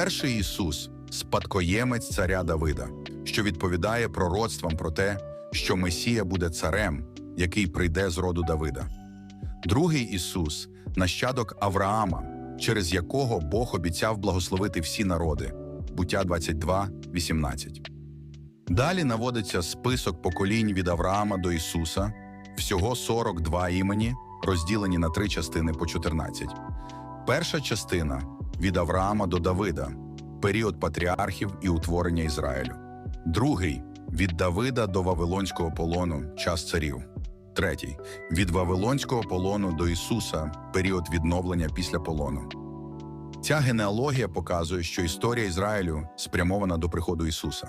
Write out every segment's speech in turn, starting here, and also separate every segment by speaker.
Speaker 1: Перший Ісус спадкоємець царя Давида, що відповідає пророцтвам про те, що Месія буде царем, який прийде з роду Давида. Другий Ісус нащадок Авраама, через якого Бог обіцяв благословити всі народи. Буття 22, 18. Далі наводиться список поколінь від Авраама до Ісуса, всього 42 імені, розділені на три частини по 14. Перша частина від Авраама до Давида, період патріархів і утворення Ізраїлю. Другий від Давида до Вавилонського полону, час царів. Третій від Вавилонського полону до Ісуса, період відновлення після полону. Ця генеалогія показує, що історія Ізраїлю спрямована до приходу Ісуса.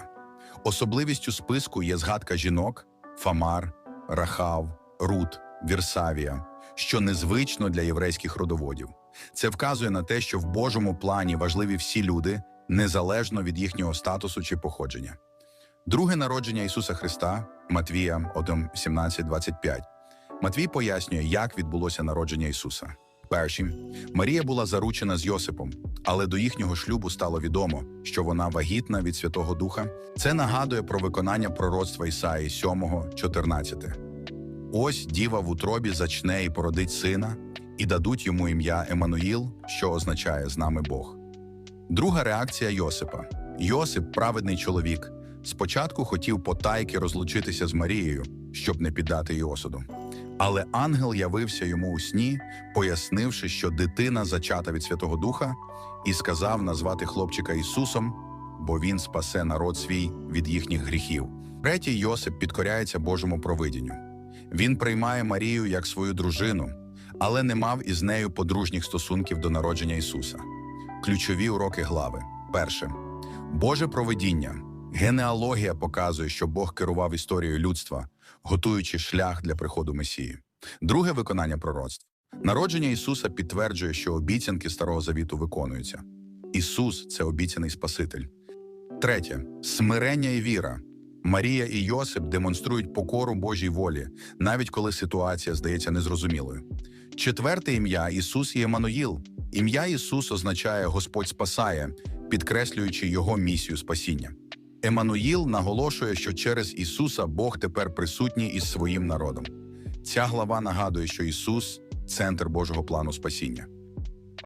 Speaker 1: Особливістю списку є згадка жінок Фамар, Рахав, Рут, Вірсавія, що незвично для єврейських родоводів. Це вказує на те, що в Божому плані важливі всі люди, незалежно від їхнього статусу чи походження. Друге народження Ісуса Христа Матвія 1, 17, 25. Матвій пояснює, як відбулося народження Ісуса. Перші Марія була заручена з Йосипом, але до їхнього шлюбу стало відомо, що вона вагітна від Святого Духа. Це нагадує про виконання пророцтва Ісаї 7, 14. Ось діва в утробі зачне і породить сина, і дадуть йому ім'я Еммануїл, що означає з нами Бог. Друга реакція Йосипа. Йосип, праведний чоловік, спочатку хотів потайки розлучитися з Марією, щоб не піддати її осуду. Але ангел явився йому у сні, пояснивши, що дитина зачата від Святого Духа, і сказав назвати хлопчика Ісусом, бо він спасе народ свій від їхніх гріхів. Третій Йосип підкоряється Божому провидінню. Він приймає Марію як свою дружину, але не мав із нею подружніх стосунків до народження Ісуса. Ключові уроки глави. Перше. Боже провидіння. Генеалогія показує, що Бог керував історією людства, готуючи шлях для приходу Месії. Друге виконання пророцтв. Народження Ісуса підтверджує, що обіцянки Старого Завіту виконуються. Ісус це обіцяний Спаситель. Третє смирення і віра. Марія і Йосип демонструють покору Божій волі, навіть коли ситуація здається незрозумілою. Четверте ім'я Ісус і Еммануїл. Ім'я Ісус означає Господь спасає, підкреслюючи його місію спасіння. Еммануїл наголошує, що через Ісуса Бог тепер присутній із своїм народом. Ця глава нагадує, що Ісус центр Божого плану спасіння.